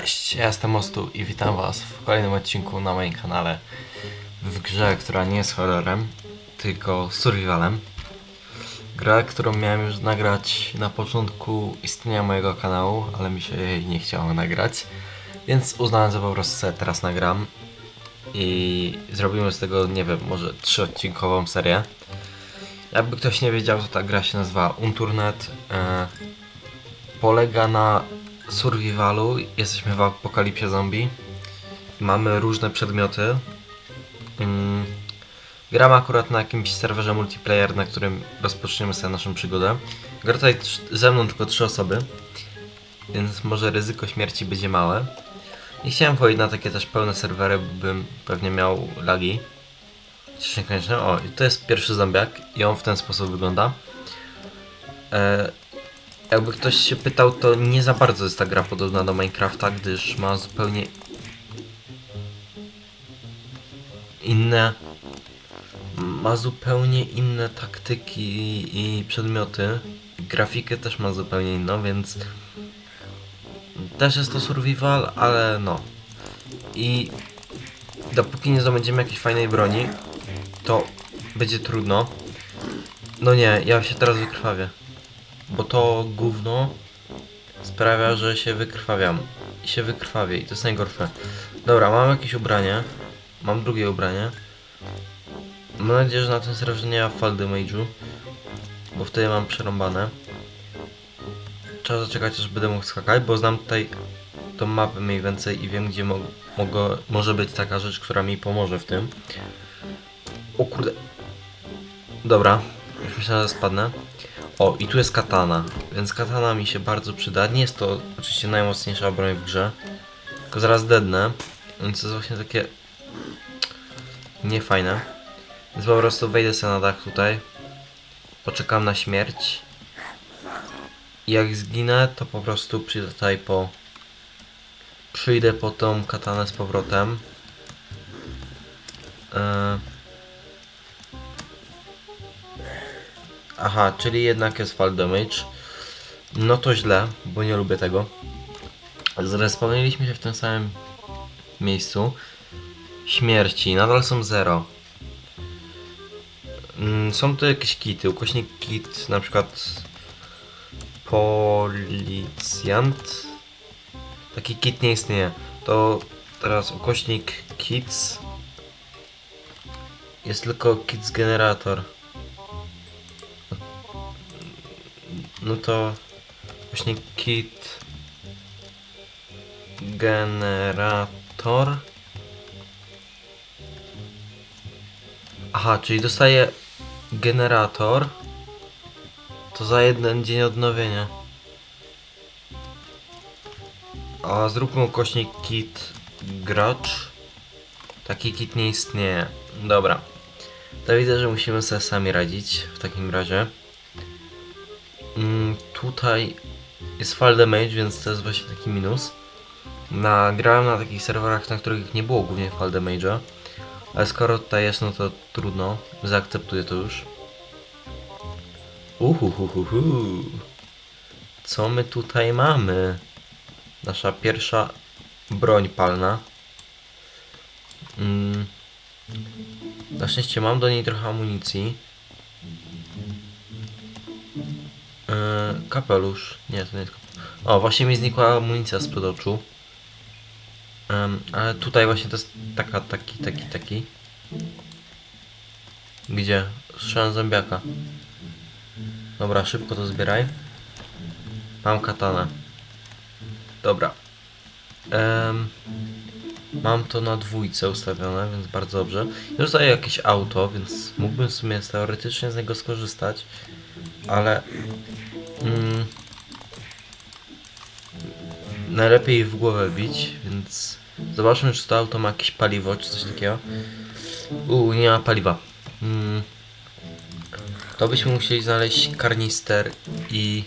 Cześć, ja jestem Mostu i witam was w kolejnym odcinku na moim kanale w grze, która nie jest horrorem, tylko survivalem. Gra, którą miałem już nagrać na początku istnienia mojego kanału, ale mi się jej nie chciało nagrać, więc uznałem, że po prostu sobie teraz nagram i zrobimy z tego, nie wiem, może trzyodcinkową serię. Jakby ktoś nie wiedział, to ta gra się nazywa Unturnet. E, polega na survivalu. Jesteśmy w apokalipsie zombie. Mamy różne przedmioty. Mm. Gramy akurat na jakimś serwerze multiplayer, na którym rozpoczniemy sobie naszą przygodę. Gra tutaj ze mną tylko trzy osoby, więc może ryzyko śmierci będzie małe. Nie chciałem wchodzić na takie też pełne serwery, bym pewnie miał lagi. Chociaż niekoniecznie. O, i to jest pierwszy zombiak i on w ten sposób wygląda. E, jakby ktoś się pytał, to nie za bardzo jest ta gra podobna do Minecrafta, gdyż ma zupełnie inne ma zupełnie inne taktyki i przedmioty. Grafikę też ma zupełnie inną, więc też jest to survival, ale no. I dopóki nie zdobędziemy jakiejś fajnej broni, to będzie trudno. No nie, ja się teraz wykrwawię. Bo to gówno sprawia, że się wykrwawiam. I się wykrwawię i to jest najgorsze. Dobra, mam jakieś ubranie. Mam drugie ubranie. Mam nadzieję, że na tym serwerze nie ma fall damage'u. Bo wtedy mam przerąbane. Trzeba zaczekać, aż będę mógł skakać, bo znam tutaj tą mapę mniej więcej i wiem, gdzie mo mogę, może być taka rzecz, która mi pomoże w tym. O kurde. Dobra, już myślałem, że spadnę. O, i tu jest katana, więc katana mi się bardzo przyda. Nie jest to oczywiście najmocniejsza broń w grze, tylko zaraz dednę, więc to jest właśnie takie niefajne. Więc po prostu wejdę sobie na dach tutaj, poczekam na śmierć i jak zginę, to po prostu przyjdę tutaj po... Przyjdę po tą katanę z powrotem. Yy... Aha, czyli jednak jest fall damage. No to źle, bo nie lubię tego. Zrespawniliśmy się w tym samym miejscu. Śmierci, nadal są zero. Mm, Są tu jakieś kity, ukośnik kit, na przykład policjant. Taki kit nie istnieje. To teraz ukośnik kits. Jest tylko kits generator. No to właśnie kit generator. Aha, czyli dostaję generator. To za jeden dzień odnowienia. A zróbmy ukośnik kit gracz. Taki kit nie istnieje. Dobra. To widzę, że musimy sobie sami radzić w takim razie. Tutaj jest fall damage, więc to jest właśnie taki minus. Nagrałem na takich serwerach, na których nie było głównie fall damage'a. Ale skoro tutaj jest, no to trudno. Zaakceptuję to już. Uhuhuhuhu. Co my tutaj mamy? Nasza pierwsza broń palna. Mm. Na szczęście mam do niej trochę amunicji. Kapelusz. Nie, to nie jest kapelusz. O, właśnie mi znikła amunicja spod oczu. Em, ale tutaj właśnie to jest taka, taki, taki, taki. Gdzie? Strzelam zębiaka. Dobra, szybko to zbieraj. Mam katanę. Dobra. Em, mam to na dwójce ustawione, więc bardzo dobrze. Już tutaj jakieś auto, więc mógłbym w sumie teoretycznie z niego skorzystać. Ale... Mm, najlepiej w głowę bić, więc zobaczmy, czy to auto ma jakieś paliwo, czy coś takiego. Uuu, nie ma paliwa. Mm, to byśmy musieli znaleźć karnister i...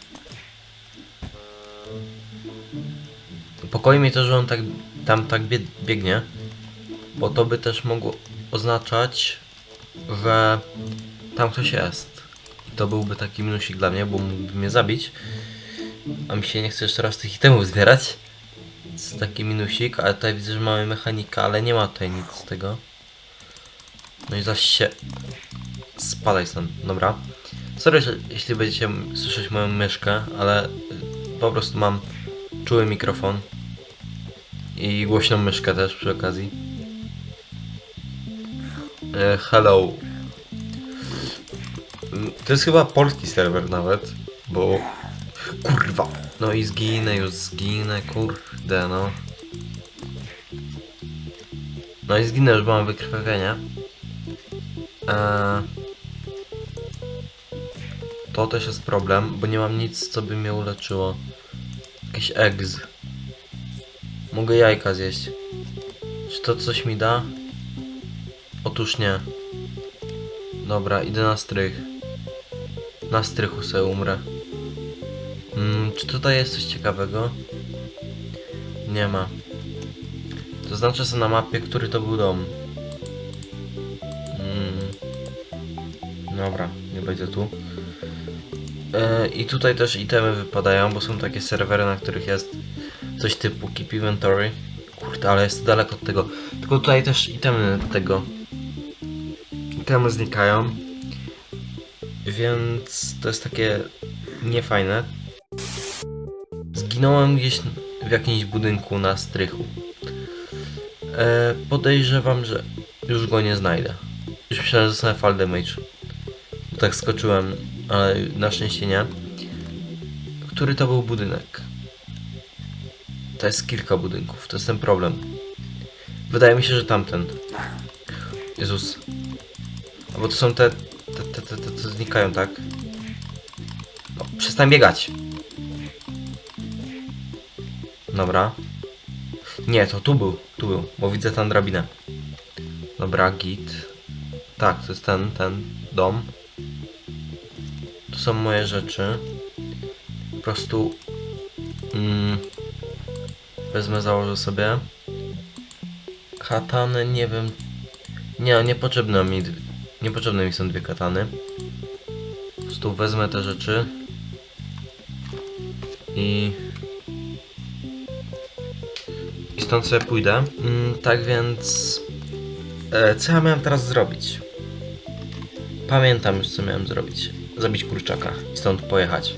Pokoi mnie to, że on tak tam tak bie biegnie, bo to by też mogło oznaczać, że tam ktoś jest. To byłby taki minusik dla mnie, bo mógłby mnie zabić. A mi się nie chce jeszcze raz tych itemów zbierać. Więc taki minusik, ale tutaj widzę, że mamy mechanika, ale nie ma tutaj nic z tego. No i zaś się... Spadaj stąd, dobra. Sorry, jeśli będziecie słyszeć moją myszkę, ale po prostu mam czuły mikrofon. I głośną myszkę też przy okazji. E, hello. To jest chyba polski serwer nawet, bo... Kurwa. No i zginę, już zginę, kurde no. No i zginę, już mam wykrwawienie. Eee... To też jest problem, bo nie mam nic, co by mnie uleczyło. Jakiś eggs. Mogę jajka zjeść. Czy to coś mi da? Otóż nie. Dobra, idę na strych. Na strychu sobie umrę. Mm, czy tutaj jest coś ciekawego? Nie ma. To znaczy sobie na mapie, który to był dom. Mm. Dobra, nie będzie tu. E, I tutaj też itemy wypadają, bo są takie serwery, na których jest coś typu Keep Inventory. Kurde, ale jest daleko od tego. Tylko tutaj też itemy tego. Itemy znikają. Więc to jest takie niefajne. Zginąłem gdzieś w jakimś budynku na strychu. E, podejrzewam, że już go nie znajdę. Już myślałem, że dostanę fall damage. Bo tak skoczyłem, ale na szczęście nie. Który to był budynek? To jest kilka budynków, to jest ten problem. Wydaje mi się, że tamten. Jezus. Albo to są te, te, te, te, znikają, tak? No, przestań biegać. Dobra. Nie, to tu był, tu był, bo widzę tam drabinę. Dobra, git. Tak, to jest ten, ten dom. Tu są moje rzeczy. Po prostu... Mm, wezmę, założę sobie. Katany, nie wiem... Nie, niepotrzebne mi... Niepotrzebne mi są dwie katany. Po prostu wezmę te rzeczy. I... I stąd sobie pójdę. Mm, tak więc... E, co ja miałem teraz zrobić? Pamiętam już co miałem zrobić. Zabić kurczaka i stąd pojechać.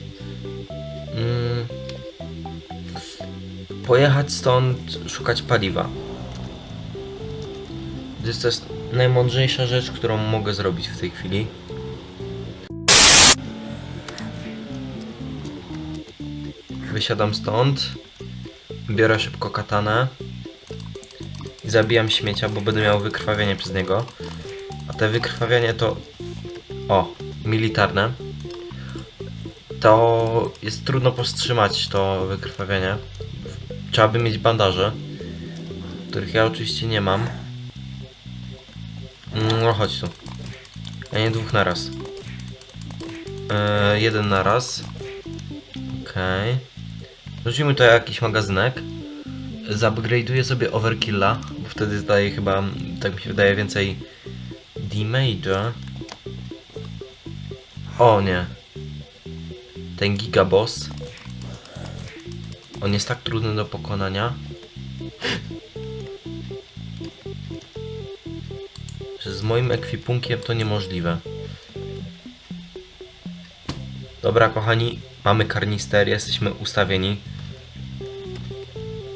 Mm, pojechać stąd, szukać paliwa. Jest, to jest najmądrzejsza rzecz, którą mogę zrobić w tej chwili. Wysiadam stąd. Biorę szybko katanę. I zabijam śmiecia, bo będę miał wykrwawienie przez niego. A te wykrwawienie to... O, militarne. To jest trudno powstrzymać to wykrwawienie. Trzeba by mieć bandaże, których ja oczywiście nie mam. No chodź tu. Ja nie dwóch naraz. Eee, jeden naraz. Okej. Rzucimy tutaj jakiś magazynek. Zupgrade'uję sobie overkilla, bo wtedy zdaje chyba, tak mi się wydaje, więcej damage'a. O nie. Ten gigaboss. On jest tak trudny do pokonania. Moim ekwipunkiem to niemożliwe. Dobra, kochani, mamy karnister, jesteśmy ustawieni.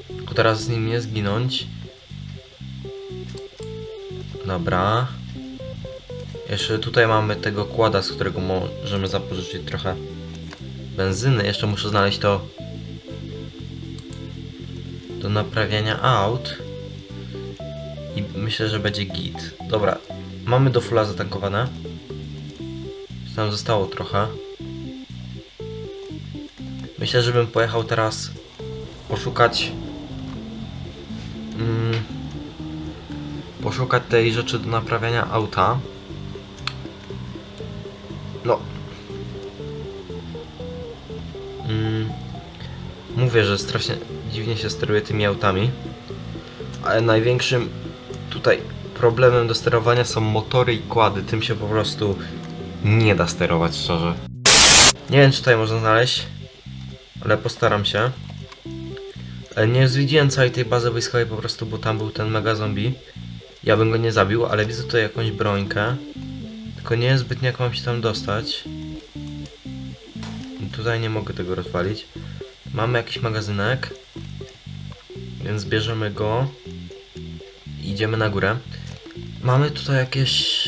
Tylko teraz z nim nie zginąć. Dobra. Jeszcze tutaj mamy tego kłada, z którego możemy zapożyczyć trochę benzyny. Jeszcze muszę znaleźć to do naprawiania aut. I myślę, że będzie git. Dobra, mamy do fulla zatankowane. Tam zostało trochę. Myślę, że bym pojechał teraz poszukać. Mm, poszukać tej rzeczy do naprawiania auta. No. Mm, mówię, że strasznie dziwnie się steruje tymi autami. Ale największym tutaj problemem do sterowania są motory i kłady. Tym się po prostu nie da sterować szczerze. Nie wiem, czy tutaj można znaleźć, ale postaram się. E, Nie zwiedziłem całej tej bazy wojskowej po prostu, bo tam był ten mega zombie. Ja bym go nie zabił, ale widzę tutaj jakąś brońkę. Tylko nie jest zbytnio jak mam się tam dostać. Tutaj nie mogę tego rozwalić. Mamy jakiś magazynek. Więc bierzemy go. Idziemy na górę. Mamy tutaj jakieś...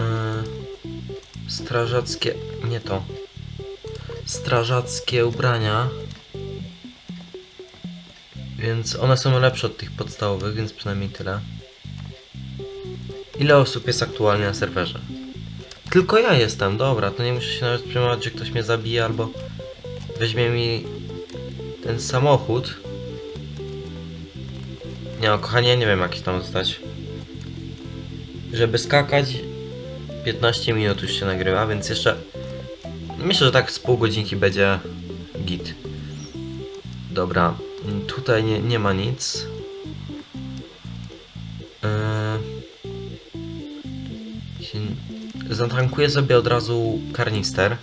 e, strażackie... Nie to. Strażackie ubrania. Więc one są lepsze od tych podstawowych, więc przynajmniej tyle. Ile osób jest aktualnie na serwerze? Tylko ja jestem, dobra, to nie muszę się nawet przejmować, że ktoś mnie zabije albo weźmie mi ten samochód. Nie no, kochanie, nie wiem jak się tam zostać. Żeby skakać 15 minut już się nagrywa, więc jeszcze myślę, że tak z pół godzinki będzie git. Dobra, tutaj nie, nie ma nic. Się, zatankuję sobie od razu karnister.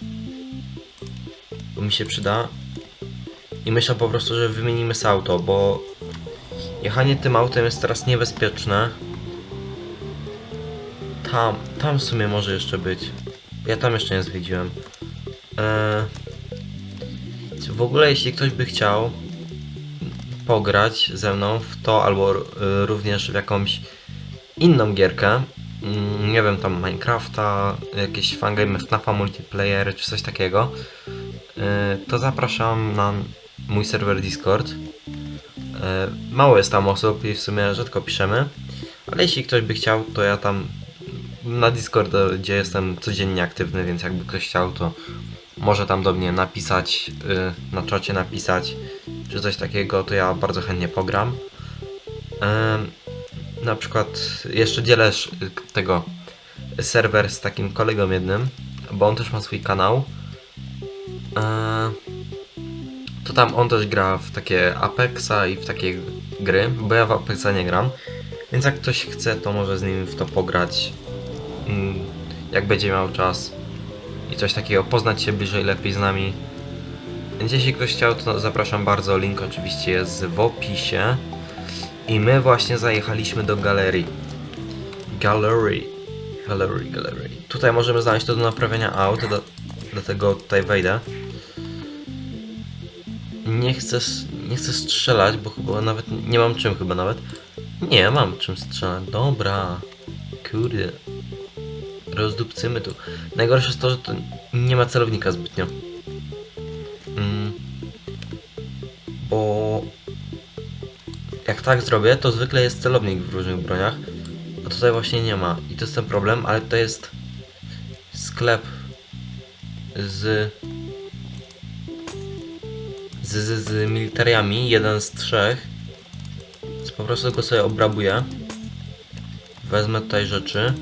Bo mi się przyda. I myślę po prostu, że wymienimy z auto, bo jechanie tym autem jest teraz niebezpieczne. Tam, tam w sumie może jeszcze być. Ja tam jeszcze nie zwiedziłem. Eee, w ogóle jeśli ktoś by chciał pograć ze mną w to albo również w jakąś inną gierkę, mm, nie wiem, tam Minecrafta, jakieś fangame FNAFa multiplayer czy coś takiego, y, to zapraszam na mój serwer Discord. Y, Mało jest tam osób i w sumie rzadko piszemy, ale jeśli ktoś by chciał, to ja tam na Discord, gdzie jestem codziennie aktywny, więc jakby ktoś chciał, to może tam do mnie napisać, y, na czacie napisać, czy coś takiego, to ja bardzo chętnie pogram. Em, na przykład jeszcze dzielę tego serwer z takim kolegą jednym, bo on też ma swój kanał. E, to tam on też gra w takie Apexa i w takie gry, bo ja w Apexa nie gram. Więc jak ktoś chce, to może z nim w to pograć, jak będzie miał czas i coś takiego, poznać się bliżej, lepiej z nami. Więc jeśli ktoś chciał, to zapraszam bardzo, link oczywiście jest w opisie. I my właśnie zajechaliśmy do galerii. Gallery. Gallery, gallery. Tutaj możemy znaleźć to do naprawiania aut, do, dlatego tutaj wejdę. Nie chcę, nie chcę strzelać, bo chyba nawet nie mam czym chyba nawet. Nie, mam czym strzelać. Dobra. Kurde. Rozdupcymy tu. Najgorsze jest to, że to nie ma celownika zbytnio. Mm. Bo jak tak zrobię, to zwykle jest celownik w różnych broniach, a tutaj właśnie nie ma. I to jest ten problem, ale to jest sklep z z, z, z militariami, jeden z trzech. Więc po prostu go sobie obrabuję. Wezmę tutaj rzeczy.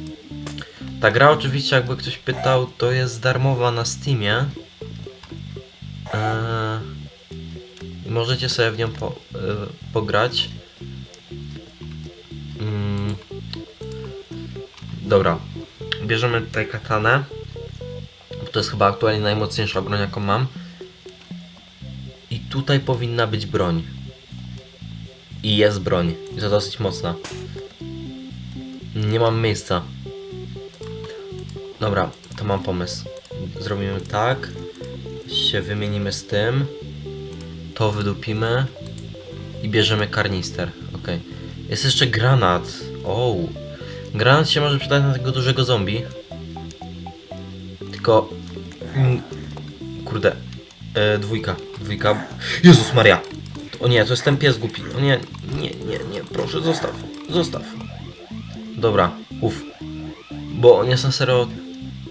Ta gra oczywiście, jakby ktoś pytał, to jest darmowa na Steamie. Eee, możecie sobie w nią po, e, pograć. Mm. Dobra. Bierzemy tutaj katanę. Bo to jest chyba aktualnie najmocniejsza broń, jaką mam. I tutaj powinna być broń. I jest broń. I to dosyć mocna. Nie mam miejsca. Dobra, to mam pomysł. Zrobimy tak. Się wymienimy z tym. To wydupimy. I bierzemy karnister. Ok. Jest jeszcze granat. O. Granat się może przydać na tego dużego zombie. Tylko. mm, Kurde. E, dwójka. Dwójka. Jezus Maria. O nie, to jest ten pies głupi. O nie, nie, nie, nie. Proszę, zostaw. Zostaw. Dobra, uff. Bo on jest na serio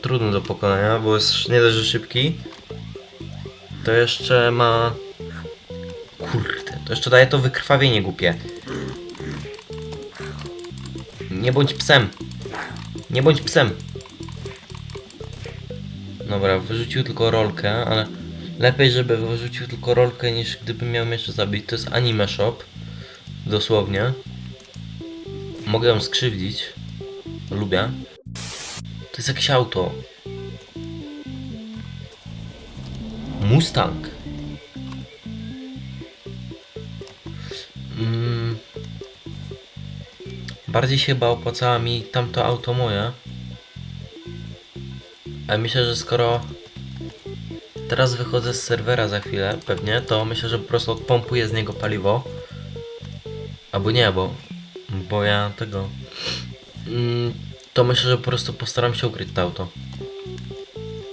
trudny do pokonania, bo jest nie dość, szybki. To jeszcze ma... Kurde, to jeszcze daje to wykrwawienie głupie. Nie bądź psem. Nie bądź psem. Dobra, wyrzucił tylko rolkę, ale lepiej, żeby wyrzucił tylko rolkę, niż gdybym miał jeszcze zabić. To jest anime shop. Dosłownie. Mogę ją skrzywdzić. Lubię. To jest jakieś auto. Mustang. Mm. Bardziej się chyba opłacała mi tamto auto moje. Ale myślę, że skoro teraz wychodzę z serwera za chwilę, pewnie, to myślę, że po prostu odpompuję z niego paliwo. Albo nie, bo... Bo ja tego... Mm to myślę, że po prostu postaram się ukryć to auto.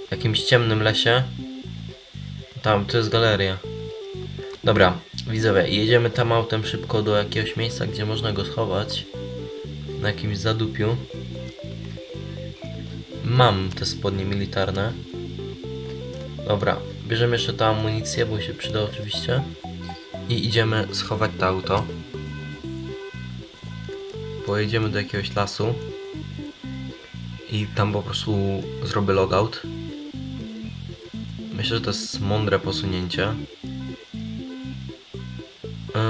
W jakimś ciemnym lesie. Tam, to jest galeria. Dobra, widzowie, jedziemy tam autem szybko do jakiegoś miejsca, gdzie można go schować. Na jakimś zadupiu. Mam te spodnie militarne. Dobra, bierzemy jeszcze tę amunicję, bo się przyda oczywiście. I idziemy schować to auto. Pojedziemy do jakiegoś lasu. I tam po prostu zrobię logout. Myślę, że to jest mądre posunięcie. Yy,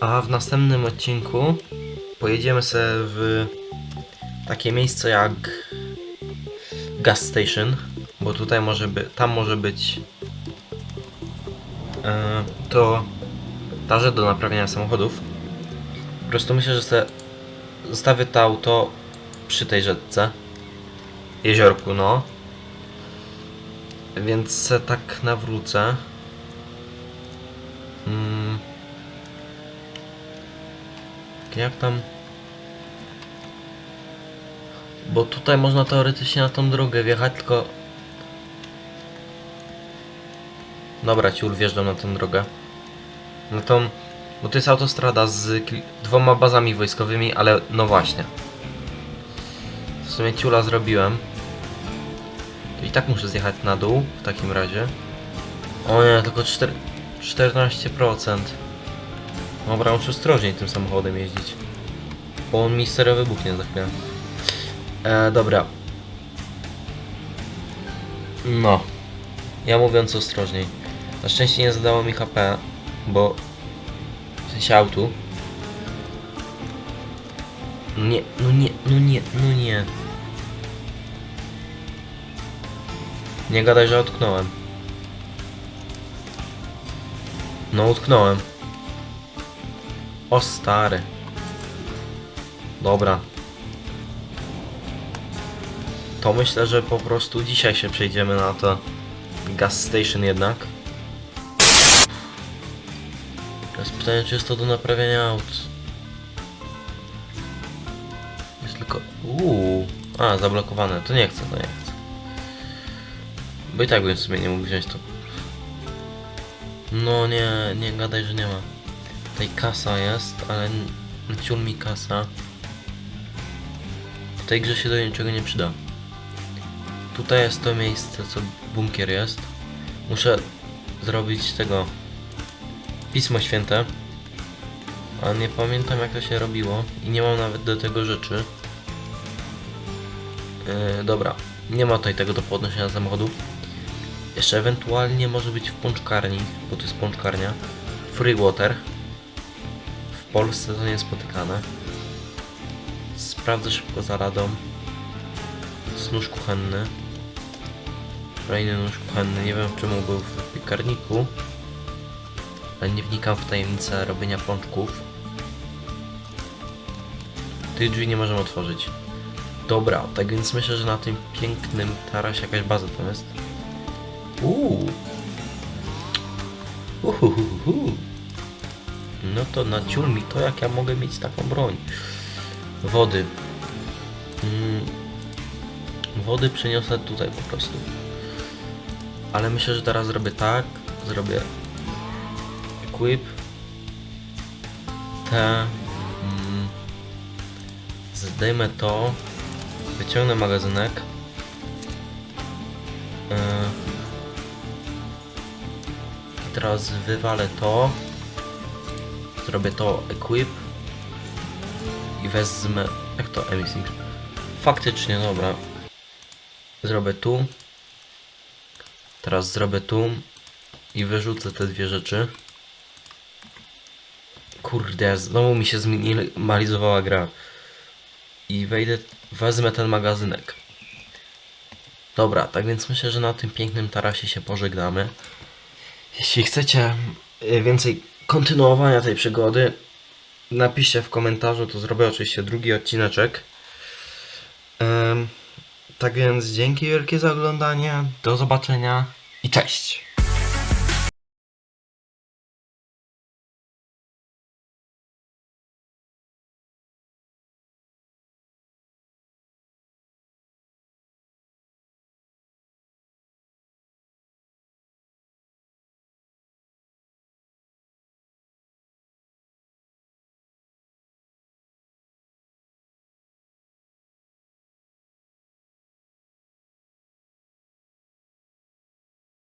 A w następnym odcinku pojedziemy sobie w takie miejsce jak gas station, bo tutaj może by, tam może być yy, to tarze do naprawiania samochodów. Po prostu myślę, że sobie zostawię to auto przy tej rzece. Jeziorku, no. Więc tak nawrócę. Mm. Jak tam? Bo tutaj można teoretycznie na tą drogę wjechać, tylko... Dobra, ciul, wjeżdżam na tę drogę. Na tą... Bo to jest autostrada z dwoma bazami wojskowymi, ale no właśnie. Sumie ciula zrobiłem. To i tak muszę zjechać na dół w takim razie. O nie, tylko 4, 14%. Dobra, muszę ostrożniej tym samochodem jeździć. Bo on mi serio wybuchnie za chwilę. E, dobra. No. Ja mówiąc ostrożniej. Na szczęście nie zadało mi HP, bo... W sensie autu. No Nie, no nie, no nie, no nie. Nie gadaj, że utknąłem. No utknąłem. O stary. Dobra. To myślę, że po prostu dzisiaj się przejdziemy na to gas station jednak. Teraz pytanie, czy jest to do naprawiania aut. Jest tylko... Uuu. A, zablokowane. To nie chcę, to nie chcę. Bo i tak bym w sumie nie mógł wziąć to. No nie, nie gadaj, że nie ma. Tutaj kasa jest, ale ciul mi kasa. W tej grze się do niczego nie przyda. Tutaj jest to miejsce, co bunkier jest. Muszę zrobić tego Pismo Święte. A nie pamiętam jak to się robiło i nie mam nawet do tego rzeczy. Yy, dobra, nie ma tutaj tego do podnoszenia samochodu. Jeszcze ewentualnie może być w pączkarni, bo to jest pączkarnia. Free water. W Polsce to niespotykane. Sprawdzę szybko za radą. Nóż kuchenny. Kolejny nóż kuchenny. Nie wiem czemu był w piekarniku. Ale nie wnikam w tajemnicę robienia pączków. Tych drzwi nie możemy otworzyć. Dobra, tak więc myślę, że na tym pięknym tarasie jakaś baza tam jest. Uuu. Uhuhuhu. No to naciul mi to, jak ja mogę mieć taką broń. Wody. Mm. Wody przyniosę tutaj po prostu. Ale myślę, że teraz zrobię tak. Zrobię equip. Te. Mm. Zdejmę to. Wyciągnę magazynek. Teraz wywalę to. Zrobię to equip. I wezmę. Jak to emising? Faktycznie, dobra. Zrobię tu. Teraz zrobię tu. I wyrzucę te dwie rzeczy. Kurde, znowu mi się zminimalizowała gra. I wejdę, wezmę ten magazynek. Dobra, tak więc myślę, że na tym pięknym tarasie się pożegnamy. Jeśli chcecie y, więcej kontynuowania tej przygody, napiszcie w komentarzu, to zrobię oczywiście drugi odcineczek. Tak więc dzięki wielkie za oglądanie, do zobaczenia i cześć!